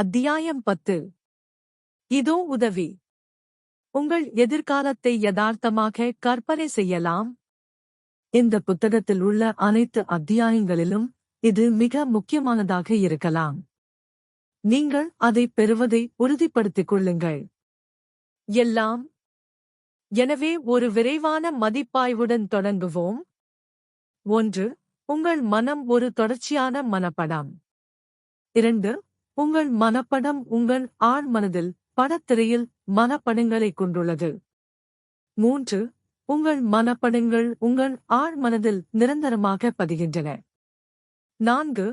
அத்தியாயம் பத்து. இதோ உதவி. உங்கள் எதிர்காலத்தை யதார்த்தமாக கற்பனை செய்யலாம். இந்த புத்தகத்தில் உள்ள அனைத்து அத்தியாயங்களிலும் இது மிக முக்கியமானதாக இருக்கலாம். நீங்கள் அதை பெறுவதை உறுதிப்படுத்திக் கொள்ளுங்கள். எல்லாம். எனவே ஒரு விரைவான மதிப்பாய்வுடன் தொடங்குவோம். ஒன்று. உங்கள் மனம் ஒரு தொடர்ச்சியான மனப்படம். இரண்டு. உங்கள் மனப்படம் உங்கள் ஆழ்மனதில் படத்திரையில் மனப்படங்களைக் கொண்டுள்ளது. மூன்று உங்கள் மனப்படங்கள் உங்கள் ஆழ்மனதில் நிரந்தரமாக பதிகின்றன. நான்கு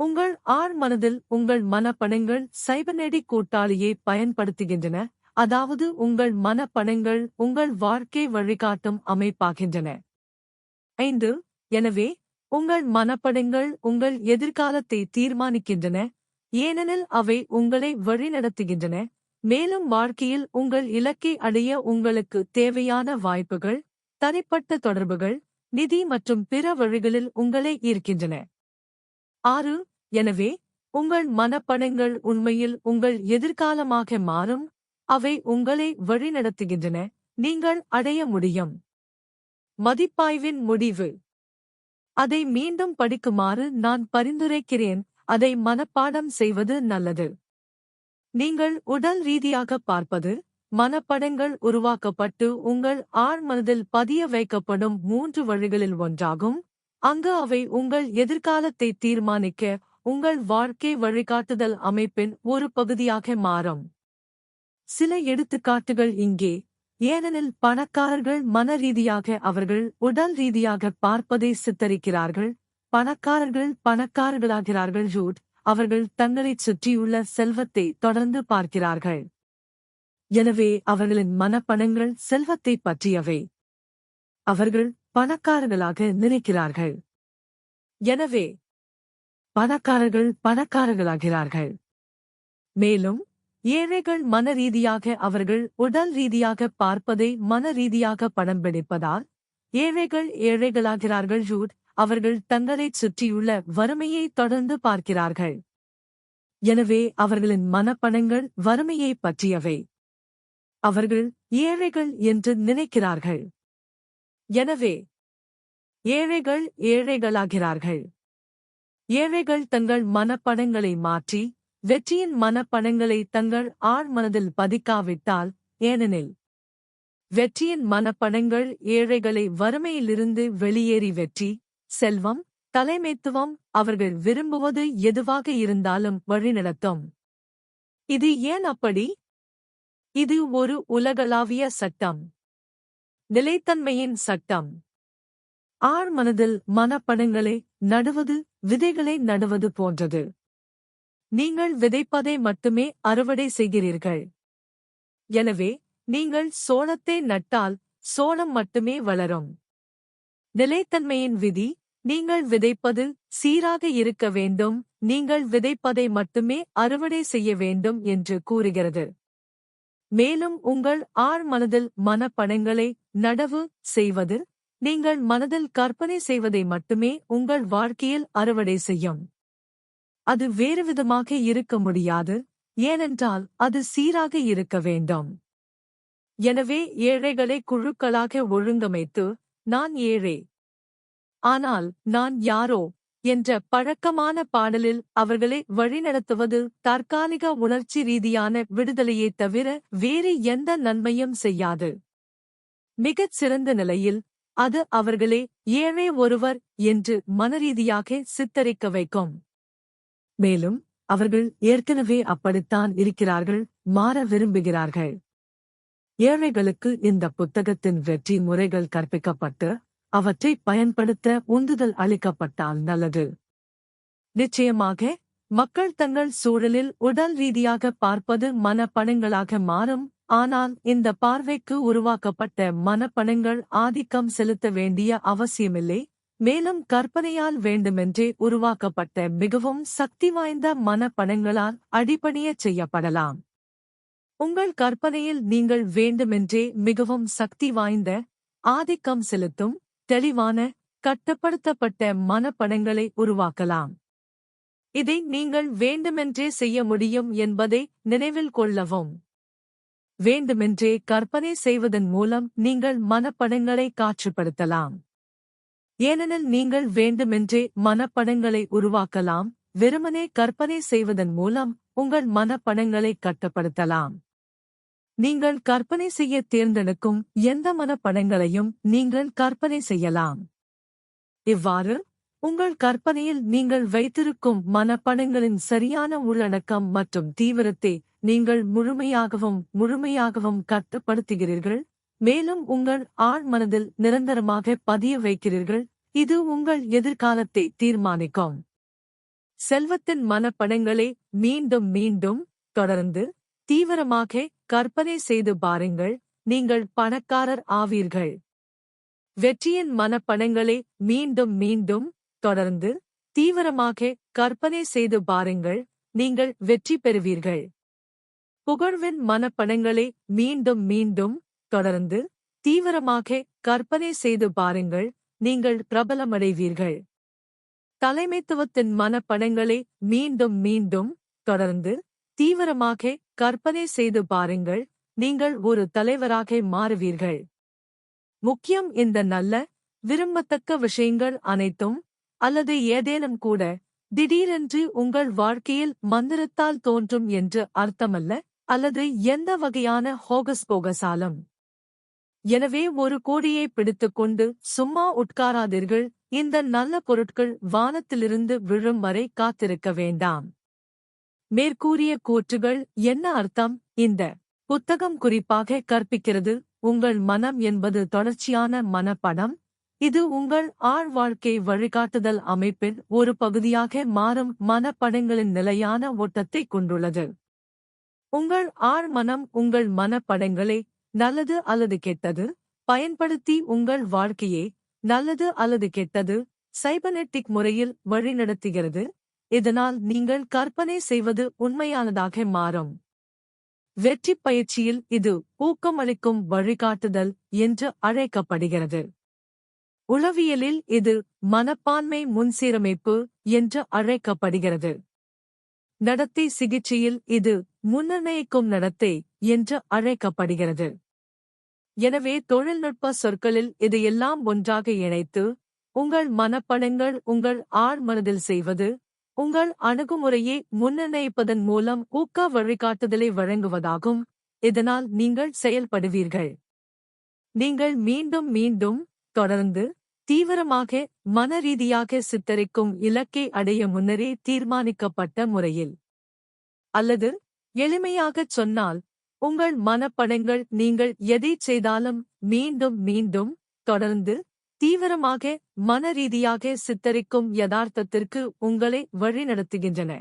உங்கள் ஆழ்மனதில் உங்கள் மனப்படங்கள் சைபநெடி கூட்டாளியை பயன்படுத்துகின்றன அதாவது உங்கள் மனப்படங்கள் உங்கள் வாழ்க்கை வழிகாட்டும் அமைப்பாகின்றன. ஐந்து எனவே உங்கள் மனப்படங்கள் உங்கள் எதிர்காலத்தை தீர்மானிக்கின்றன ஏனெனில் அவை உங்களை வழிநடத்துகின்றன. மேலும் வாழ்க்கையில் உங்கள் இலக்கை அடைய உங்களுக்கு தேவையான வாய்ப்புகள் தனிப்பட்ட தொடர்புகள் நிதி மற்றும் பிற வழிகளில் உங்களை ஈர்க்கின்றன. ஆறு எனவே உங்கள் மனப்படங்கள் உண்மையில் உங்கள் எதிர்காலமாக மாறும். அவை உங்களை வழிநடத்துகின்றன. நீங்கள் அடைய முடியும். மதிப்பாய்வின் முடிவு. அதை மீண்டும் படிக்குமாறு நான் பரிந்துரைக்கிறேன். அதை மனப்பாடம் செய்வது நல்லது. நீங்கள் உடல் ரீதியாக பார்ப்பது மனப்படங்கள் உருவாக்கப்பட்டு உங்கள் ஆழ்மனதில் பதிய வைக்கப்படும் மூன்று வழிகளில் ஒன்றாகும். அங்கு அவை உங்கள் எதிர்காலத்தை தீர்மானிக்க உங்கள் வாழ்க்கை வழிகாட்டுதல் அமைப்பின் ஒரு பகுதியாக மாறும். சில எடுத்துக்காட்டுகள் இங்கே. ஏனெனில் பணக்காரர்கள் மன ரீதியாக அவர்கள் உடல் ரீதியாக பார்ப்பதை சித்தரிக்கிறார்கள். பணக்காரர்கள் பணக்காரர்களாகிறார்கள் ஜூட். அவர்கள் தங்களைச் சுற்றியுள்ள செல்வத்தை தொடர்ந்து பார்க்கிறார்கள். எனவே அவர்களின் மனப்பணங்கள் செல்வத்தை பற்றியவை. அவர்கள் பணக்காரர்களாக நினைக்கிறார்கள். எனவே பணக்காரர்கள் பணக்காரர்களாகிறார்கள். மேலும் ஏழைகள் மன ரீதியாக அவர்கள் உடல் ரீதியாக பார்ப்பதை மன ரீதியாக படம் பிடிப்பதால் ஏழைகள் ஏழைகளாகிறார்கள் ஜூட். அவர்கள் தங்களைச் சுற்றியுள்ள வறுமையை தொடர்ந்து பார்க்கிறார்கள். எனவே அவர்களின் மனப்பணங்கள் வறுமையை பற்றியவை. அவர்கள் ஏழைகள் என்று நினைக்கிறார்கள். எனவே ஏழைகள் ஏழைகளாகிறார்கள். ஏழைகள் தங்கள் மனப்படங்களை மாற்றி வெற்றியின் மனப்படங்களை தங்கள் ஆழ்மனதில் பதிக்காவிட்டால் ஏனெனில் வெற்றியின் மனப்படங்கள் ஏழைகளை வறுமையிலிருந்து வெளியேறி வெற்றி செல்வம் தலைமைத்துவம் அவர்கள் விரும்புவது எதுவாக இருந்தாலும் வழிநடத்தும். இது ஏன் அப்படி? இது ஒரு உலகளாவிய சட்டம். நிலைத்தன்மையின் சட்டம். ஆழ்மனதில் மனப்படங்களை நடுவது விதைகளை நடுவது போன்றது. நீங்கள் விதைப்பதை மட்டுமே அறுவடை செய்கிறீர்கள். எனவே நீங்கள் சோளத்தை நட்டால் சோளம் மட்டுமே வளரும். நிலைத்தன்மையின் விதி நீங்கள் விதைப்பது சீராக இருக்க வேண்டும் நீங்கள் விதைப்பதை மட்டுமே அறுவடை செய்ய வேண்டும் என்று கூறுகிறது. மேலும் உங்கள் ஆழ் மனதில் மனப்படங்களை நடவு செய்வது நீங்கள் மனதில் கற்பனை செய்வதை மட்டுமே உங்கள் வாழ்க்கையில் அறுவடை செய்யும். அது வேறுவிதமாக இருக்க முடியாது ஏனென்றால் அது சீராக இருக்க வேண்டும். எனவே ஏழைகளை குழுக்களாக ஒழுங்கமைத்து நான் ஏழை ஆனால் நான் யாரோ என்ற பழக்கமான பாடலில் அவர்களை வழிநடத்துவது தற்காலிக உணர்ச்சி ரீதியான விடுதலையைத் தவிர வேறு எந்த நன்மையும் செய்யாது. மிகச் சிறந்த நிலையில் அது அவர்களே ஏழை ஒருவர் என்று மனரீதியாக சித்தரிக்க வைக்கும். மேலும் அவர்கள் ஏற்கனவே அப்படித்தான் இருக்கிறார்கள் மாற விரும்புகிறார்கள். ஏழைகளுக்கு இந்த புத்தகத்தின் வெற்றி முறைகள் கற்பிக்கப்பட்டு அவற்றை பயன்படுத்த உந்துதல் அளிக்கப்பட்டால் நல்லது. நிச்சயமாக மக்கள் தங்கள் சூழலில் உடல் ரீதியாக பார்ப்பது மனப்பணங்களாக மாறும் ஆனால் இந்த பார்வைக்கு உருவாக்கப்பட்ட மனப்பணங்கள் ஆதிக்கம் செலுத்த வேண்டிய அவசியமில்லை மேலும் கற்பனையால் வேண்டுமென்றே உருவாக்கப்பட்ட மிகவும் சக்தி வாய்ந்த மனப்பணங்களால் அடிபணியச் செய்யப்படலாம். உங்கள் கற்பனையில் நீங்கள் வேண்டுமென்றே மிகவும் சக்தி வாய்ந்த ஆதிக்கம் செலுத்தும் தெளிவான கட்டுப்படுத்தப்பட்ட மனப்படங்களை உருவாக்கலாம். இதை நீங்கள் வேண்டுமென்றே செய்ய முடியும் என்பதை நினைவில் கொள்ளவும். வேண்டுமென்றே கற்பனை செய்வதன் மூலம் நீங்கள் மனப்படங்களை காட்சிப்படுத்தலாம். ஏனெனில் நீங்கள் வேண்டுமென்றே மனப்படங்களை உருவாக்கலாம் வெறுமனே கற்பனை செய்வதன் மூலம் உங்கள் மனப்படங்களை கட்டுப்படுத்தலாம். நீங்கள் கற்பனை செய்ய தேர்ந்தெடுக்கும் எந்த மனப்படங்களையும் நீங்கள் கற்பனை செய்யலாம். இவ்வாறு உங்கள் கற்பனையில் நீங்கள் வைத்திருக்கும் மனப்படங்களின் சரியான உள்ளடக்கம் மற்றும் தீவிரத்தை நீங்கள் முழுமையாகவும் முழுமையாகவும் கட்டுப்படுத்துகிறீர்கள். மேலும் உங்கள் ஆழ் மனதில் நிரந்தரமாக பதிய வைக்கிறீர்கள். இது உங்கள் எதிர்காலத்தை தீர்மானிக்கும். செல்வத்தின் மனப்படங்களை மீண்டும் மீண்டும் தொடர்ந்து தீவிரமாக கற்பனை செய்து பாருங்கள் நீங்கள் பணக்காரர் ஆவீர்கள். வெற்றியின் மனப்பணங்களை மீண்டும் மீண்டும் தொடர்ந்து தீவிரமாக கற்பனை செய்து பாருங்கள் நீங்கள் வெற்றி பெறுவீர்கள். புகழ்வின் மனப்பணங்களை மீண்டும் மீண்டும் தொடர்ந்து தீவிரமாக கற்பனை செய்து பாருங்கள் நீங்கள் பிரபலமடைவீர்கள். தலைமைத்துவத்தின் மனப்பணங்களை மீண்டும் மீண்டும் தொடர்ந்து தீவிரமாக கற்பனை செய்து பாருங்கள் நீங்கள் ஒரு தலைவராக மாறுவீர்கள். முக்கியம் இந்த நல்ல விரும்பத்தக்க விஷயங்கள் அனைத்தும் அல்லது ஏதேனும் கூட திடீரென்று உங்கள் வாழ்க்கையில் மந்திரத்தால் தோன்றும் என்று அர்த்தமல்ல அல்லது எந்த வகையான ஹோகஸ் போகசாலம் எனவே ஒரு கோடியை பிடித்துக்கொண்டு சும்மா உட்காராதீர்கள் இந்த நல்ல பொருட்கள் வானத்திலிருந்து விழும் வரை காத்திருக்க வேண்டாம். மேற்கூறிய கூற்றுகள் என்ன அர்த்தம்? இந்த புத்தகம் குறிப்பாக கற்பிக்கிறது உங்கள் மனம் என்பது தொடர்ச்சியான மனப்படம். இது உங்கள் ஆழ் வாழ்க்கை வழிகாட்டுதல் அமைப்பின் ஒரு பகுதியாக மாறும் மனப்படங்களின் நிலையான ஓட்டத்தை கொண்டுள்ளது. உங்கள் ஆழ் மனம் உங்கள் மனப்படங்களை நல்லது அல்லது கெட்டது பயன்படுத்தி உங்கள் வாழ்க்கையை நல்லது அல்லது கெட்டது சைபர்நெட்டிக் முறையில் வழிநடத்துகிறது. இதனால் நீங்கள் கற்பனை செய்வது உண்மையானதாக மாறும். வெற்றி பயிற்சியில் இது ஊக்கமளிக்கும் வழிகாட்டுதல் என்று அழைக்கப்படுகிறது. உளவியலில் இது மனப்பான்மை முன்சீரமைப்பு என்று அழைக்கப்படுகிறது. நடத்தை சிகிச்சையில் இது முன்னணிக்கும் நடத்தை என்று அழைக்கப்படுகிறது. எனவே தொழில்நுட்ப சொற்களில் இதையெல்லாம் ஒன்றாக இணைத்து உங்கள் மனப்படங்கள் உங்கள் ஆழ்மனதில் செய்வது உங்கள் அணுகுமுறையை முன்னிர்ணயிப்பதன் மூலம் ஊக்க வழிகாட்டுதலை வழங்குவதாகும். இதனால் நீங்கள் செயல்படுவீர்கள். நீங்கள் மீண்டும் மீண்டும் தொடர்ந்து தீவிரமாக மனரீதியாக சித்தரிக்கும் இலக்கை அடைய முன்னரே தீர்மானிக்கப்பட்ட முறையில். அல்லது எளிமையாகச் சொன்னால் உங்கள் மனப்படங்கள் நீங்கள் எதைச் செய்தாலும் மீண்டும் மீண்டும் தொடர்ந்து தீவிரமாக மனரீதியாக சித்தரிக்கும் யதார்த்தத்திற்கு உங்களை வழிநடத்துகின்றன.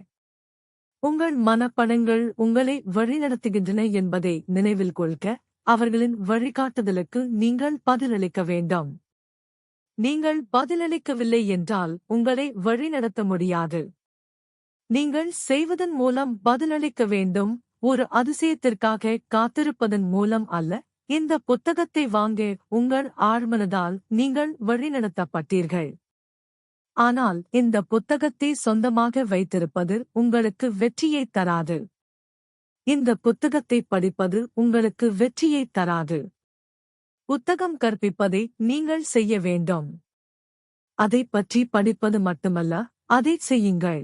உங்கள் மனப்படங்கள் உங்களை வழிநடத்துகின்றன என்பதை நினைவில் கொள்க. அவர்களின் வழிகாட்டுதலுக்கு நீங்கள் பதிலளிக்க வேண்டாம். நீங்கள் பதிலளிக்கவில்லை என்றால் உங்களை வழிநடத்த முடியாது. நீங்கள் செய்வதன் மூலம் பதிலளிக்க வேண்டும். ஒரு அதிசயத்திற்காக காத்திருப்பதன் மூலம் அல்ல இந்த புத்தகத்தை வாங்க உங்கள் ஆழ்மனதால் நீங்கள் வழிநடத்தப்பட்டீர்கள். ஆனால் இந்த புத்தகத்தை சொந்தமாக வைத்திருப்பது உங்களுக்கு வெற்றியை தராது. இந்த புத்தகத்தை படிப்பது உங்களுக்கு வெற்றியை தராது. புத்தகம் கற்பிப்பதை நீங்கள் செய்ய வேண்டும். அதை பற்றி படிப்பது மட்டுமல்ல அதை செய்யுங்கள்.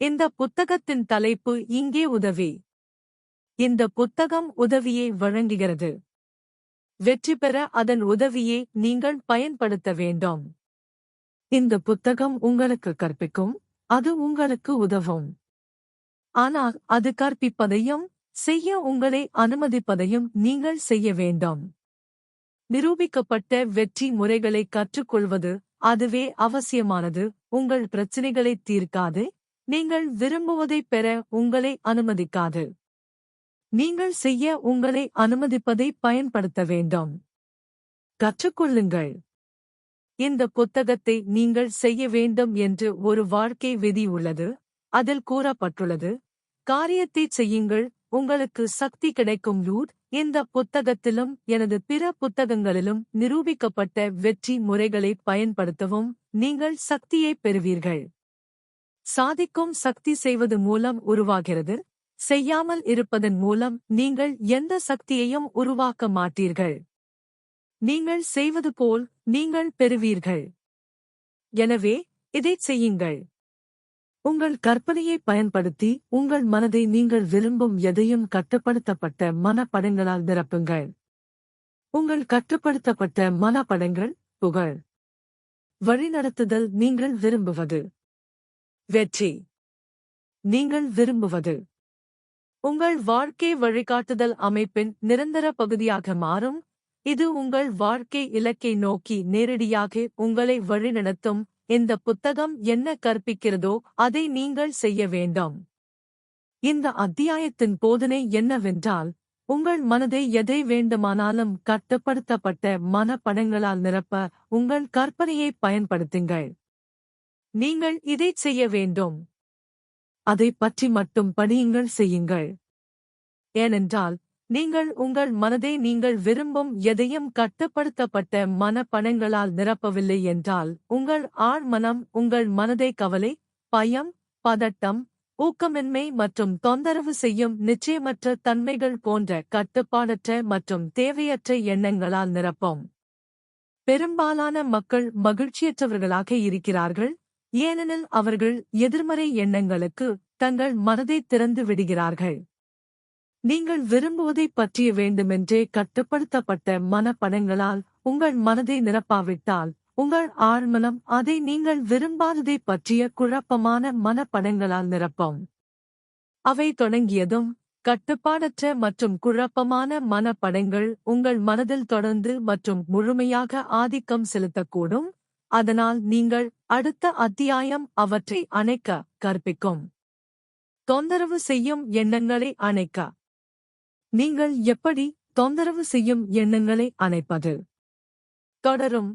இந்த புத்தகத்தின் தலைப்பு இங்கே உதவி. இந்த புத்தகம் உதவியை வழங்குகிறது. வெற்றி பெற அதன் உதவியை நீங்கள் பயன்படுத்த வேண்டும். இந்த புத்தகம் உங்களுக்கு கற்பிக்கும் அது உங்களுக்கு உதவும். ஆனால் அது கற்பிப்பதையும் செய்ய உங்களை அனுமதிப்பதையும் நீங்கள் செய்ய வேண்டும். நிரூபிக்கப்பட்ட வெற்றி முறைகளை கற்றுக்கொள்வது அதுவே அவசியமானது. உங்கள் பிரச்சினைகளை தீர்க்காது. நீங்கள் விரும்புவதைப் பெற உங்களை அனுமதிக்காது. நீங்கள் செய்ய உங்களை அனுமதிப்பதை பயன்படுத்த வேண்டும். கற்றுக்கொள்ளுங்கள். இந்த புத்தகத்தை நீங்கள் செய்ய வேண்டும் என்று ஒரு வாழ்க்கை விதி உள்ளது. அதில் கூறப்பட்டுள்ளது காரியத்தைச் செய்யுங்கள் உங்களுக்கு சக்தி கிடைக்கும் லூட் இந்த புத்தகத்திலும் எனது பிற புத்தகங்களிலும் நிரூபிக்கப்பட்ட வெற்றி முறைகளை பயன்படுத்தவும் நீங்கள் சக்தியை பெறுவீர்கள். சாதிக்கும் சக்தி செய்வது மூலம் உருவாகிறது. செய்யாமல் இருப்பதன் மூலம் நீங்கள் எந்த சக்தியையும் உருவாக்க மாட்டீர்கள். நீங்கள் செய்வது போல் நீங்கள் பெறுவீர்கள். எனவே இதைச் செய்யுங்கள். உங்கள் கற்பனையை பயன்படுத்தி உங்கள் மனதை நீங்கள் விரும்பும் எதையும் கட்டுப்படுத்தப்பட்ட மனப்படங்களால் நிரப்புங்கள். உங்கள் கட்டுப்படுத்தப்பட்ட மனப்படங்கள் புகழ். வழிநடத்துதல் நீங்கள் விரும்புவது. வெற்றி. நீங்கள் விரும்புவது. உங்கள் வாழ்க்கை வழிகாட்டுதல் அமைப்பின் நிரந்தர பகுதியாக மாறும். இது உங்கள் வாழ்க்கை இலக்கை நோக்கி நேரடியாக உங்களை வழிநடத்தும். இந்த புத்தகம் என்ன கற்பிக்கிறதோ அதை நீங்கள் செய்ய வேண்டும். இந்த அத்தியாயத்தின் போதனை என்னவென்றால் உங்கள் மனதை எதை வேண்டுமானாலும் கட்டுப்படுத்தப்பட்ட மனப்படங்களால் நிரப்ப உங்கள் கற்பனையை பயன்படுத்துங்கள். நீங்கள் இதைச் செய்ய வேண்டும். அதை பற்றி மட்டும் பணியுங்கள் செய்யுங்கள். ஏனென்றால் நீங்கள் உங்கள் மனதை நீங்கள் விரும்பும் எதையும் கட்டுப்படுத்தப்பட்ட மனப்பணங்களால் நிரப்பவில்லை என்றால் உங்கள் ஆழ்மனம் உங்கள் மனதை கவலை பயம் பதட்டம் ஊக்கமின்மை மற்றும் தொந்தரவு செய்யும் நிச்சயமற்ற தன்மைகள் போன்ற கட்டுப்பாடற்ற மற்றும் தேவையற்ற எண்ணங்களால் நிரப்பும். பெரும்பாலான மக்கள் மகிழ்ச்சியற்றவர்களாக இருக்கிறார்கள். ஏனெனில் அவர்கள் எதிர்மறை எண்ணங்களுக்கு தங்கள் மனதை திறந்து விடுகிறார்கள். நீங்கள் விரும்புவதைப் பற்றிய வேண்டுமென்றே கட்டுப்படுத்தப்பட்ட மனப்படங்களால் உங்கள் மனதை நிரப்பாவிட்டால் உங்கள் ஆழ்மனம் அதை நீங்கள் விரும்பாததை பற்றிய குழப்பமான மனப்படங்களால் நிரப்பும். அவை தொடங்கியதும் கட்டுப்பாடற்ற மற்றும் குழப்பமான மனப்படங்கள் உங்கள் மனதில் தொடர்ந்து மற்றும் முழுமையாக ஆதிக்கம் செலுத்தக்கூடும். அதனால் நீங்கள் அடுத்த அத்தியாயம் அவற்றை அணைக்க கற்பிக்கும். தொந்தரவு செய்யும் எண்ணங்களை அணைக்க. நீங்கள் எப்படி தொந்தரவு செய்யும் எண்ணங்களை அணைப்பது? தொடரும்.